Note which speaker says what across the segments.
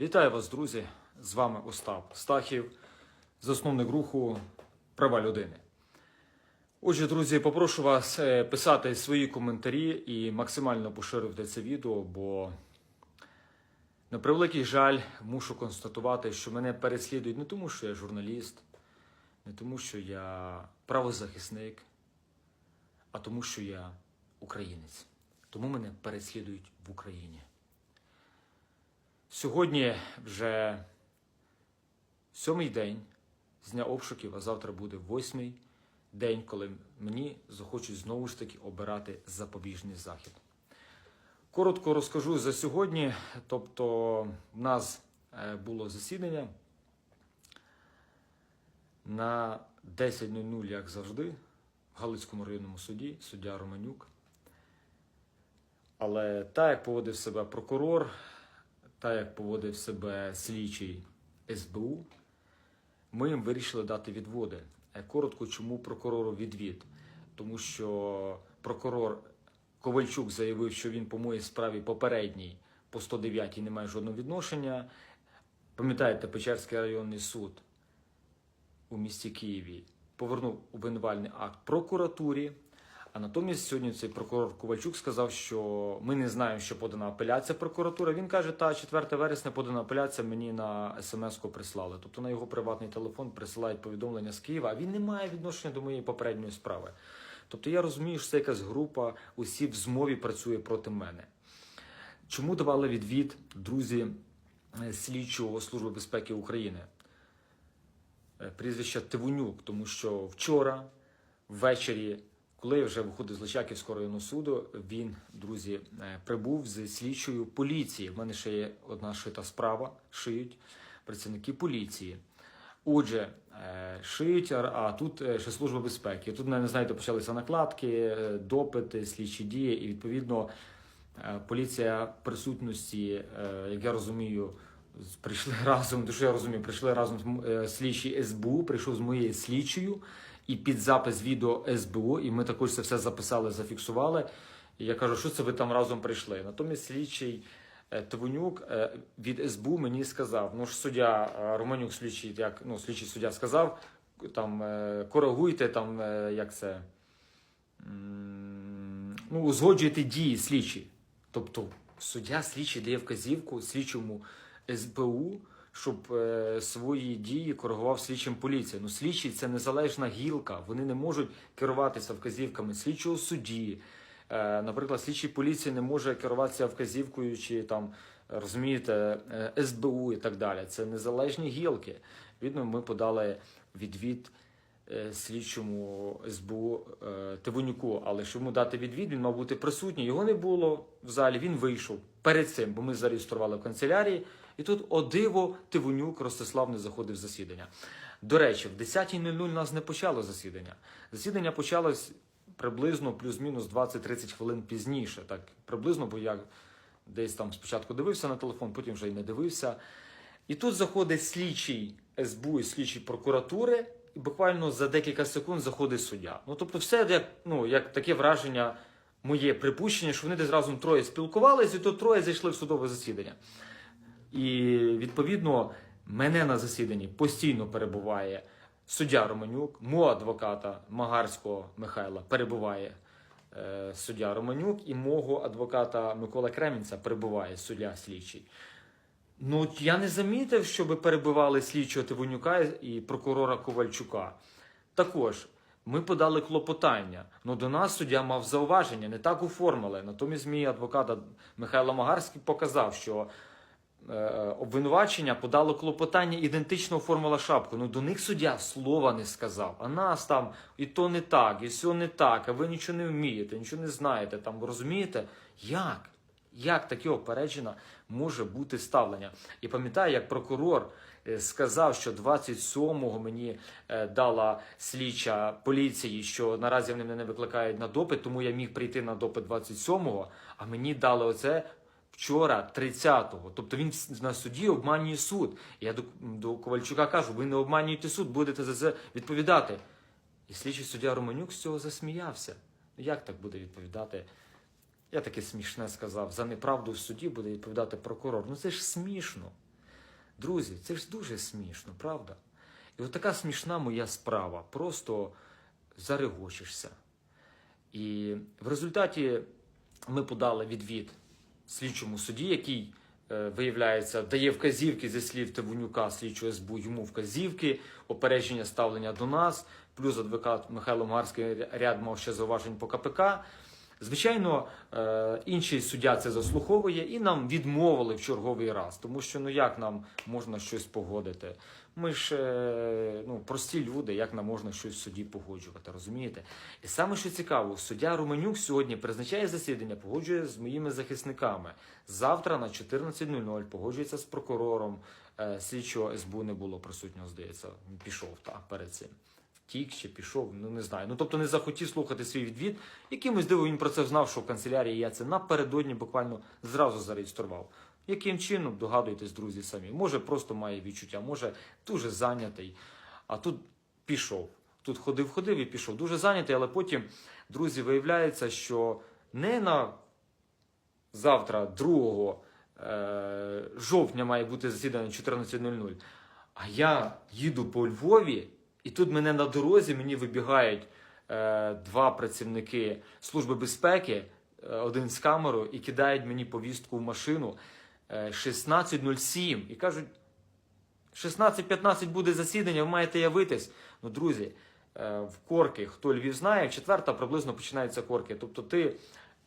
Speaker 1: Вітаю вас, друзі! З вами Остап Стахів, засновник руху Права людини. Отже, друзі, попрошу вас е, писати свої коментарі і максимально поширювати це відео, бо на превеликий жаль мушу констатувати, що мене переслідують не тому, що я журналіст, не тому, що я правозахисник, а тому, що я українець. Тому мене переслідують в Україні. Сьогодні вже сьомий день з дня обшуків, а завтра буде восьмий день, коли мені захочуть знову ж таки обирати запобіжний захід. Коротко розкажу за сьогодні. Тобто, в нас е, було засідання на 10.00, як завжди, в Галицькому районному суді, суддя Романюк. Але так, як поводив себе прокурор, так як поводив себе слідчий СБУ, ми їм вирішили дати відводи. Е, Коротко, чому прокурору відвід? Тому що прокурор Ковальчук заявив, що він по моїй справі попередній по 109 не має жодного відношення. Пам'ятаєте, Печерський районний суд у місті Києві повернув обвинувальний акт прокуратурі. А натомість сьогодні цей прокурор Ковальчук сказав, що ми не знаємо, що подана апеляція прокуратури. Він каже, та 4 вересня подана апеляція мені на смс-ку прислали. Тобто на його приватний телефон присилають повідомлення з Києва, а він не має відношення до моєї попередньої справи. Тобто я розумію, що це якась група усі в змові працює проти мене. Чому давали відвід друзі е, слідчого Служби безпеки України? Е, Прізвище Тивунюк, тому що вчора ввечері, коли вже виходив з Личаківського районного суду, він, друзі, е, прибув з слідчою поліції. В мене ще є одна шита справа, шиють працівники поліції. Отже, е, шиють, а тут е, ще служба безпеки. Тут, не знаєте, почалися накладки, допити, слідчі дії, і відповідно поліція присутності, як я розумію, прийшли разом, що я розумію, прийшли разом з е, СБУ, прийшов з моєю слідчою і під запис відео СБУ, і ми також це все записали, зафіксували. І я кажу, що це ви там разом прийшли? Натомість слідчий е, Твонюк е, від СБУ мені сказав: ну ж суддя е, Романюк, слідчий, як ну, слідчий суддя сказав, там коригуйте там, як це. Ну, узгоджуйте дії слідчі. Тобто суддя слідчий дає вказівку слідчому СБУ, щоб е, свої дії коригував слідчим поліція. Ну, слідчі це незалежна гілка. Вони не можуть керуватися вказівками слідчого судді. Е, наприклад, слідчий поліції не може керуватися вказівкою чи там розумієте е, СБУ і так далі. Це незалежні гілки. Відно, ми подали відвід слідчому СБУ е, Тивонюку, але щоб йому дати відвід, він мав бути присутній. Його не було в залі. Він вийшов перед цим, бо ми зареєстрували в канцелярії. І тут о диво Тивонюк Ростислав не заходив в засідання. До речі, в 10.00 нас не почало засідання. Засідання почалось приблизно плюс-мінус 20-30 хвилин пізніше. Так, приблизно, бо я десь там спочатку дивився на телефон, потім вже й не дивився. І тут заходить слідчий СБУ і слідчий прокуратури, і буквально за декілька секунд заходить суддя. Ну тобто, все як, ну, як таке враження, моє припущення, що вони десь разом троє спілкувалися, і то троє зайшли в судове засідання. І відповідно мене на засіданні постійно перебуває суддя Романюк, мого адвоката Магарського Михайла перебуває е, суддя Романюк, і мого адвоката Микола Кремінця перебуває суддя слідчий. Ну, я не замітив, щоб перебивали слідчого Тивонюка і прокурора Ковальчука. Також ми подали клопотання. Ну до нас суддя мав зауваження, не так оформили. Натомість мій адвокат Михайло Магарський показав, що е, обвинувачення подало клопотання, ідентично оформила шапку. Ну до них суддя слова не сказав. А нас там і то не так, і все не так, а ви нічого не вмієте, нічого не знаєте. Там розумієте? Як? Як таке опереджено може бути ставлення? І пам'ятаю, як прокурор е, сказав, що 27-го мені е, дала слідча поліції, що наразі вони мене не викликають на допит, тому я міг прийти на допит 27-го, а мені дали оце вчора, 30-го. Тобто він на суді обманює суд. Я до, до Ковальчука кажу: ви не обманюєте суд, будете за це відповідати. І слідчий суддя Романюк з цього засміявся. Ну як так буде відповідати? Я таке смішне сказав. За неправду в суді буде відповідати прокурор. Ну це ж смішно. Друзі, це ж дуже смішно, правда? І от така смішна моя справа. Просто зарегочишся. І в результаті ми подали відвід слідчому суді, який, е, виявляється, дає вказівки зі слів Тивунюка, слідчого СБУ, йому вказівки, опередження ставлення до нас. Плюс адвокат Михайло Марський ряд мав ще зауважень по КПК. Звичайно, е, інший суддя це заслуховує і нам відмовили в черговий раз, тому що ну як нам можна щось погодити? Ми ж е, ну, прості люди, як нам можна щось в суді погоджувати, розумієте? І саме що цікаво, суддя Романюк сьогодні призначає засідання, погоджує з моїми захисниками. Завтра на 14.00 погоджується з прокурором. Е, Слідчого СБУ не було присутнього, здається, пішов так перед цим. Втік чи пішов, ну не знаю. Ну тобто не захотів слухати свій відвід. Якимось дивом він про це знав, що в канцелярії я це напередодні буквально зразу зареєстрував. Яким чином догадуєтесь, друзі, самі? Може, просто має відчуття, може дуже зайнятий. А тут пішов. Тут ходив, ходив і пішов. Дуже зайнятий, але потім, друзі, виявляється, що не на завтра, 2 е, жовтня, має бути засідання 14.00. А я їду по Львові, і тут мене на дорозі мені вибігають е, два працівники Служби безпеки, е, один з камерою, і кидають мені повістку в машину е, 16.07 і кажуть. 16.15 буде засідання, ви маєте явитись. Ну, друзі, е, в корки, хто Львів знає, четверта приблизно починаються корки. Тобто ти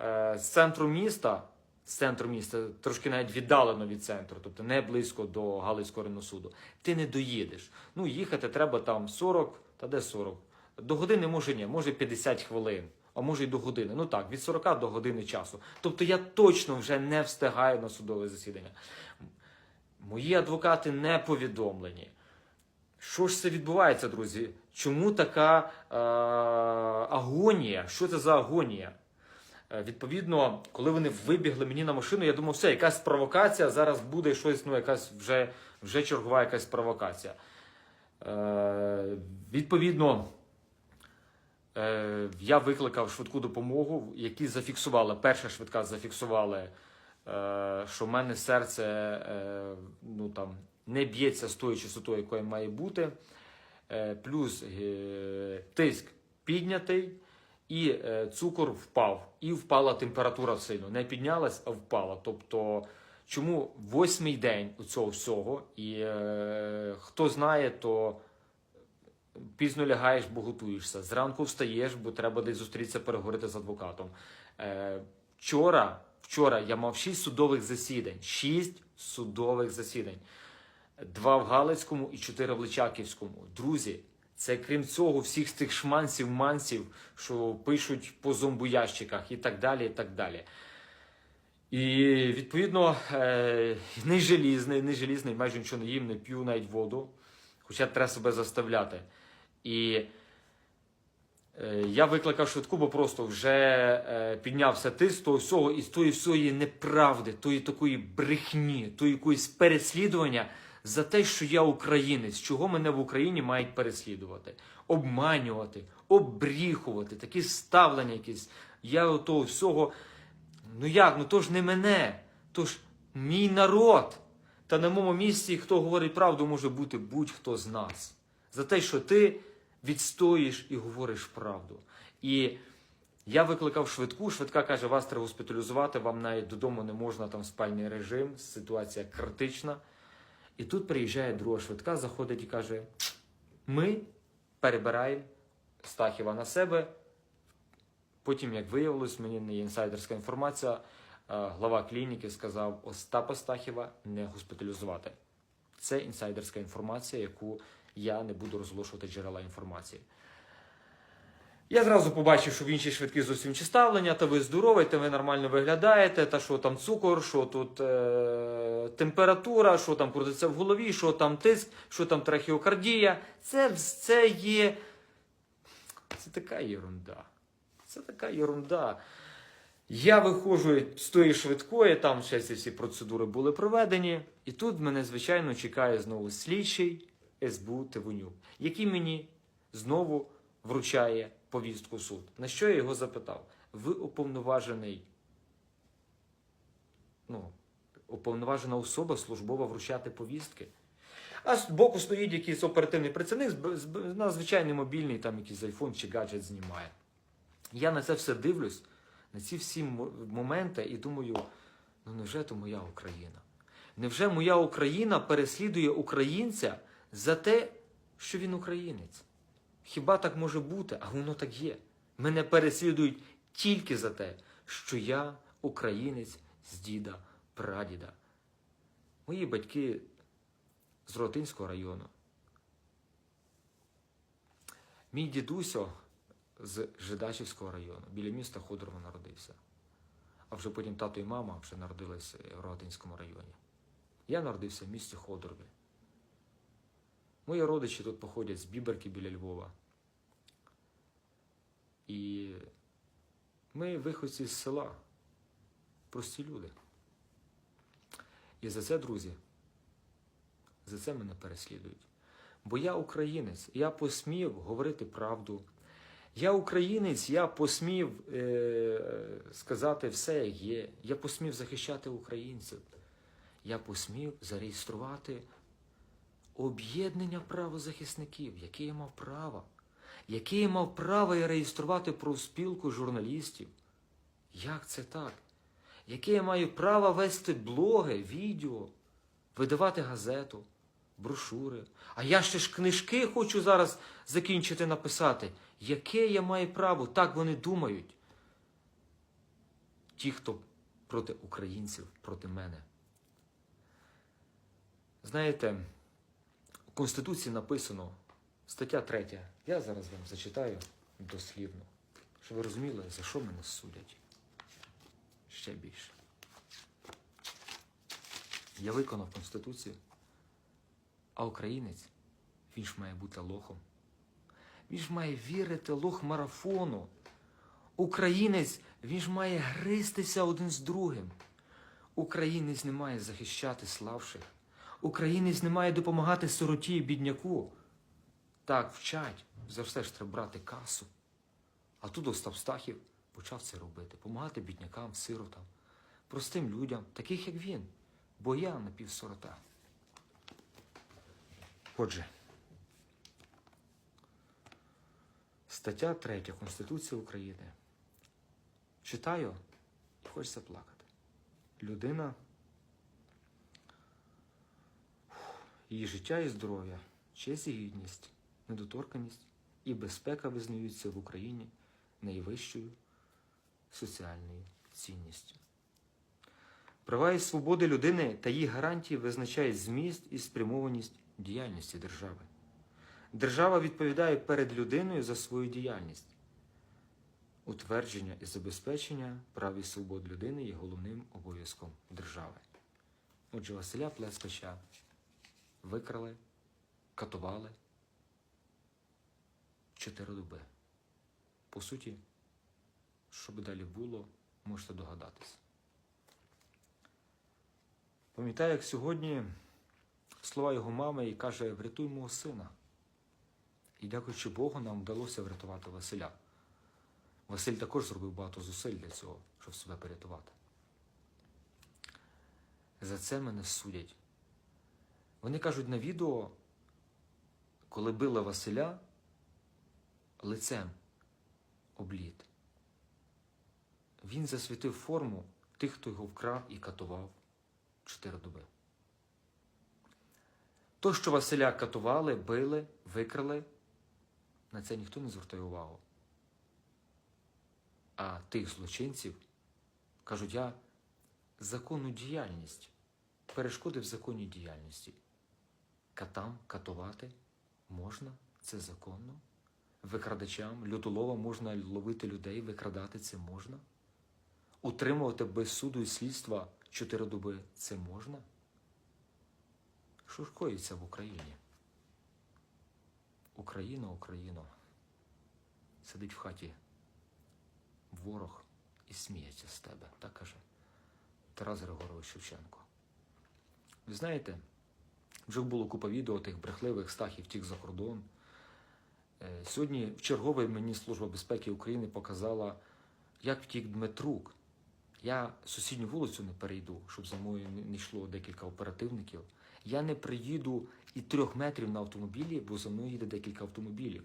Speaker 1: е, з центру міста, з центру міста, трошки навіть віддалено від центру, тобто не близько до Галицького районного ти не доїдеш. Ну, їхати треба там 40, та де 40? До години може ні, може 50 хвилин. А може й до години. Ну так, від 40 до години часу. Тобто я точно вже не встигаю на судове засідання. Мої адвокати не повідомлені. Що ж це відбувається, друзі? Чому така е, агонія? Що це за агонія? Е, відповідно, коли вони вибігли мені на машину, я думав, все, якась провокація, зараз буде щось, ну, якась вже, вже чергова якась провокація. Е, відповідно, е, я викликав швидку допомогу, які зафіксували, перша швидка зафіксували е, що в мене серце е, ну, там, не б'ється з тою частотою, якою має бути. Е, плюс е, тиск піднятий, і е, цукор впав. І впала температура сильно. Не піднялась, а впала. Тобто, чому восьмий день у цього всього? І е, хто знає, то пізно лягаєш, бо готуєшся. Зранку встаєш, бо треба десь зустрітися, переговорити з адвокатом. Е, вчора, вчора я мав 6 судових засідань. 6 судових засідань. Два в Галицькому і чотири в Личаківському. Друзі, це крім цього, всіх тих шманців, мансів, що пишуть по зомбоящиках і так далі. і так далі. І відповідно е, не желізний, не желізний, майже нічого не їм, не п'ю навіть воду. Хоча треба себе заставляти. І е, я викликав швидку, бо просто вже е, піднявся тиск з того всього і з тої всієї неправди, тої такої брехні, тої якоїсь переслідування за те, що я українець, чого мене в Україні мають переслідувати, обманювати, обріхувати, такі ставлення якісь. Я от того всього. Ну як? Ну то ж не мене, то ж мій народ. Та на моєму місці, хто говорить правду, може бути будь-хто з нас. За те, що ти відстоїш і говориш правду. І я викликав швидку, швидка каже, вас треба госпіталізувати, вам навіть додому не можна, там спальний режим, ситуація критична. І тут приїжджає друга швидка, заходить і каже: ми перебираємо Стахіва на себе. Потім, як виявилось, мені не інсайдерська інформація, глава клініки сказав Остапа Стахіва не госпіталізувати. Це інсайдерська інформація, яку я не буду розголошувати джерела інформації. Я зразу побачив, що в іншій швидкі зовсім інші ставлення, та ви здоровий, та ви нормально виглядаєте, та що там цукор, що тут е- температура, що там крутиться в голові, що там тиск, що там трахеокардія. Це все є. Це така єрунда. Це така єрунда. Я виходжу з тої швидкої, там ще ці всі процедури були проведені. І тут мене, звичайно, чекає знову слідчий СБУ Тивонюк, який мені знову вручає повістку суд. На що я його запитав? Ви уповноважений, ну, уповноважена особа службова вручати повістки. А з боку стоїть якийсь оперативний працівник, на звичайний мобільний, там якийсь айфон чи гаджет знімає. Я на це все дивлюсь, на ці всі моменти, і думаю, ну невже то моя Україна? Невже моя Україна переслідує українця за те, що він українець? Хіба так може бути? А воно так є. Мене переслідують тільки за те, що я українець з діда, прадіда. Мої батьки з Ротинського району. Мій дідусьо з Жидачівського району, біля міста Ходорово народився. А вже потім тато і мама вже народились в Рогатинському районі. Я народився в місті Ходорові. Мої родичі тут походять з Біберки біля Львова. І ми виходці з села, прості люди. І за це, друзі, за це мене переслідують. Бо я українець, я посмів говорити правду. Я українець, я посмів е, сказати все, як є. Я посмів захищати українців. Я посмів зареєструвати об'єднання правозахисників, яке я мав право. Яке я мав право я реєструвати профспілку журналістів. Як це так? Яке я маю право вести блоги, відео, видавати газету, брошури. А я ще ж книжки хочу зараз закінчити написати. Яке я маю право? Так вони думають. Ті, хто проти українців, проти мене. Знаєте, у Конституції написано, стаття 3. Я зараз вам зачитаю дослівно, щоб ви розуміли, за що мене судять. Ще більше. Я виконав Конституцію, а українець, він ж має бути лохом. Він ж має вірити лох марафону. Українець, він ж має гристися один з другим. Українець не має захищати слабших. Українець не має допомагати сироті і бідняку. Так, вчать, за все ж треба брати касу. А тут Остап Стахів почав це робити, допомагати біднякам, сиротам, простим людям, таких як він, бо я напівсирота. Отже, стаття 3 Конституції України. Читаю і хочеться плакати. Людина, її життя і здоров'я, честь і гідність, недоторканість і безпека визнаються в Україні найвищою соціальною цінністю. Права і свободи людини та її гарантії визначають зміст і спрямованість діяльності держави. Держава відповідає перед людиною за свою діяльність. Утвердження і забезпечення прав і свобод людини є головним обов'язком держави. Отже, Василя Плескача викрали, катували чотири доби. По суті, що би далі було, можете догадатись. Пам'ятаю, як сьогодні слова його мами і каже: врятуй мого сина. І дякуючи Богу, нам вдалося врятувати Василя. Василь також зробив багато зусиль для цього, щоб себе порятувати. За це мене судять. Вони кажуть на відео, коли били Василя лицем обліт. Він засвітив форму тих, хто його вкрав і катував чотири доби. То, що Василя катували, били, викрали, на це ніхто не звертає увагу. А тих злочинців кажуть, я законну діяльність перешкодив законній діяльності. Катам катувати можна, це законно. Викрадачам, лютоловам можна ловити людей, викрадати це можна. Утримувати без суду і слідства чотири доби це можна. Що ж коїться в Україні? Україна, Україно, сидить в хаті ворог і сміється з тебе, так каже Тарас Григорович Шевченко. Ви знаєте, вже було купа відео тих брехливих стахів тих за кордон. Е, Сьогодні в чергове мені Служба безпеки України показала, як втік Дмитрук, Я сусідню вулицю не перейду, щоб за мною не- йшло декілька оперативників. Я не приїду і трьох метрів на автомобілі, бо за мною їде декілька автомобілів.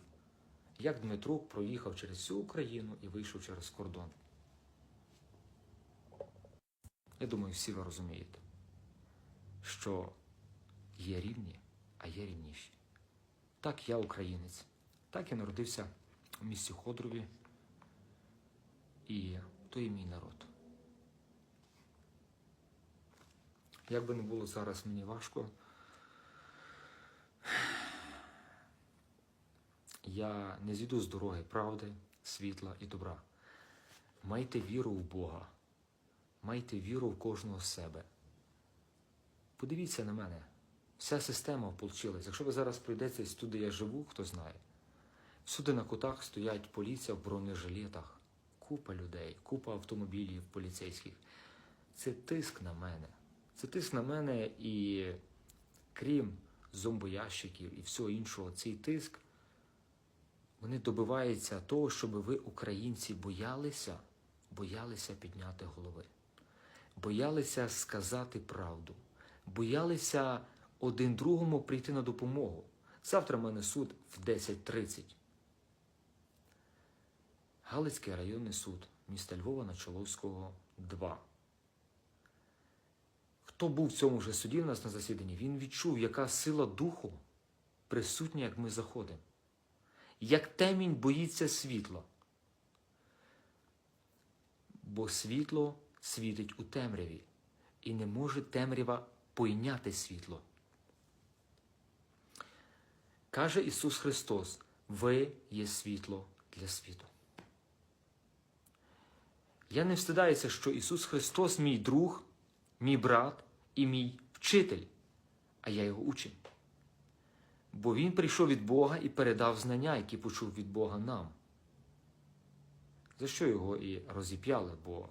Speaker 1: Як Дмитрук проїхав через всю Україну і вийшов через кордон. Я думаю, всі ви розумієте, що є рівні, а є рівніші. Так, я українець. Так я народився у місті Ходрові. І то і мій народ. Як би не було зараз мені важко, я не зійду з дороги правди, світла і добра. Майте віру в Бога, майте віру в кожного з себе. Подивіться на мене. Вся система ополчилась. Якщо ви зараз прийдете туди, я живу, хто знає. Всюди на кутах стоять поліція в бронежилетах. Купа людей, купа автомобілів поліцейських. Це тиск на мене. Це тиск на мене і крім зомбоящиків і всього іншого, цей тиск вони добиваються того, щоб ви, українці, боялися, боялися підняти голови, боялися сказати правду, боялися один другому прийти на допомогу. Завтра в мене суд в 10.30. Галицький районний суд міста Львова на Чоловського 2. Хто був в цьому вже суді в нас на засіданні, він відчув, яка сила духу присутня, як ми заходимо. Як темінь боїться світла. Бо світло світить у темряві, і не може темрява пойняти світло. Каже Ісус Христос: Ви є світло для світу. Я не встидаюся, що Ісус Христос мій друг, мій брат і мій вчитель, а я його учень. Бо Він прийшов від Бога і передав знання, які почув від Бога нам. За що його і розіп'яли, бо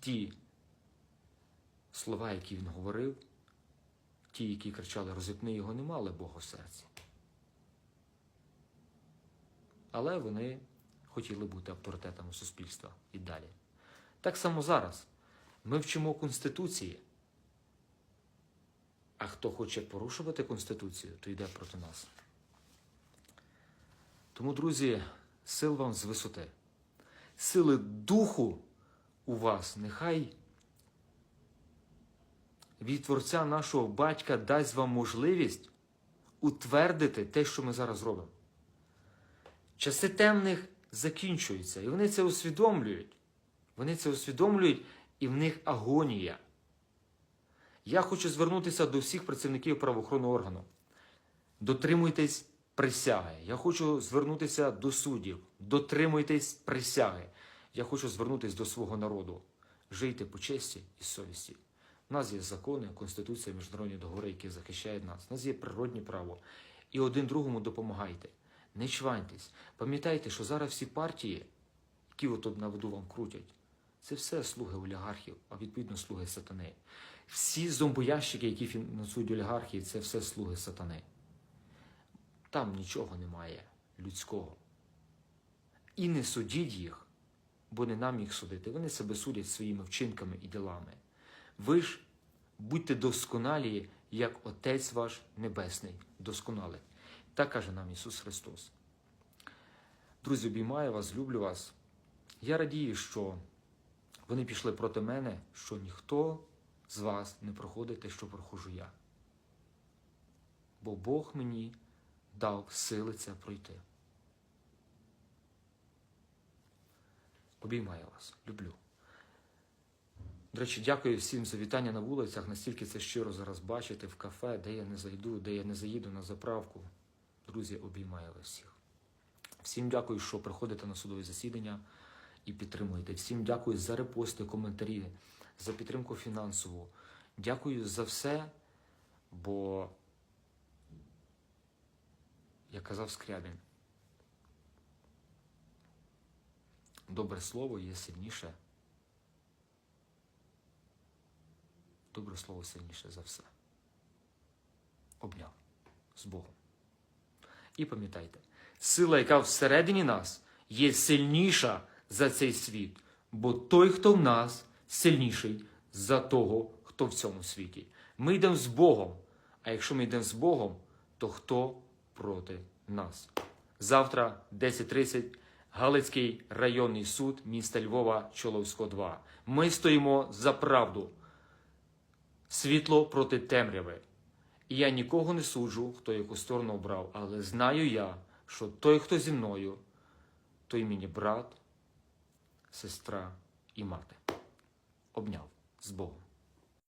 Speaker 1: ті слова, які він говорив, ті, які кричали розіпни його, не мали Бога в серці. Але вони хотіли бути авторитетами суспільства і далі. Так само зараз. Ми вчимо Конституції. А хто хоче порушувати Конституцію, то йде проти нас. Тому, друзі, сил вам з висоти. Сили духу у вас нехай від Творця нашого батька дасть вам можливість утвердити те, що ми зараз робимо. Часи темних закінчуються, і вони це усвідомлюють. Вони це усвідомлюють, і в них агонія. Я хочу звернутися до всіх працівників правоохоронного органу. Дотримуйтесь присяги. Я хочу звернутися до суддів. Дотримуйтесь присяги. Я хочу звернутися до свого народу. Жийте по честі і совісті. У нас є закони, конституція, міжнародні договори, які захищають нас. У нас є природні право. І один другому допомагайте. Не чваньтесь. Пам'ятайте, що зараз всі партії, які от на воду вам крутять, це все слуги олігархів, а відповідно слуги сатани. Всі зомбоящики, які фінансують олігархії, це все слуги сатани. Там нічого немає людського. І не судіть їх, бо не нам їх судити. Вони себе судять своїми вчинками і ділами. Ви ж будьте досконалі, як Отець ваш Небесний, досконалий. Так каже нам Ісус Христос. Друзі, обіймаю вас, люблю вас. Я радію, що вони пішли проти мене, що ніхто з вас не проходить те, що проходжу я. Бо Бог мені дав сили це пройти. Обіймаю вас, люблю. До речі, дякую всім за вітання на вулицях. Настільки це щиро зараз бачити в кафе, де я не зайду, де я не заїду на заправку. Друзі, обіймаю вас всіх. Всім дякую, що приходите на судові засідання і підтримуєте. Всім дякую за репости, коментарі, за підтримку фінансову. Дякую за все, бо, як казав Скрябін, добре слово є сильніше. Добре слово сильніше за все. Обняв з Богом. І пам'ятайте, сила, яка всередині нас, є сильніша за цей світ. Бо той, хто в нас, сильніший за того, хто в цьому світі. Ми йдемо з Богом. А якщо ми йдемо з Богом, то хто проти нас? Завтра, 10.30, Галицький районний суд міста Львова, Чоловсько 2. Ми стоїмо за правду. Світло проти темряви. І я нікого не суджу, хто яку сторону обрав, але знаю я, що той, хто зі мною, той мені брат, сестра і мати. Обняв з Богом.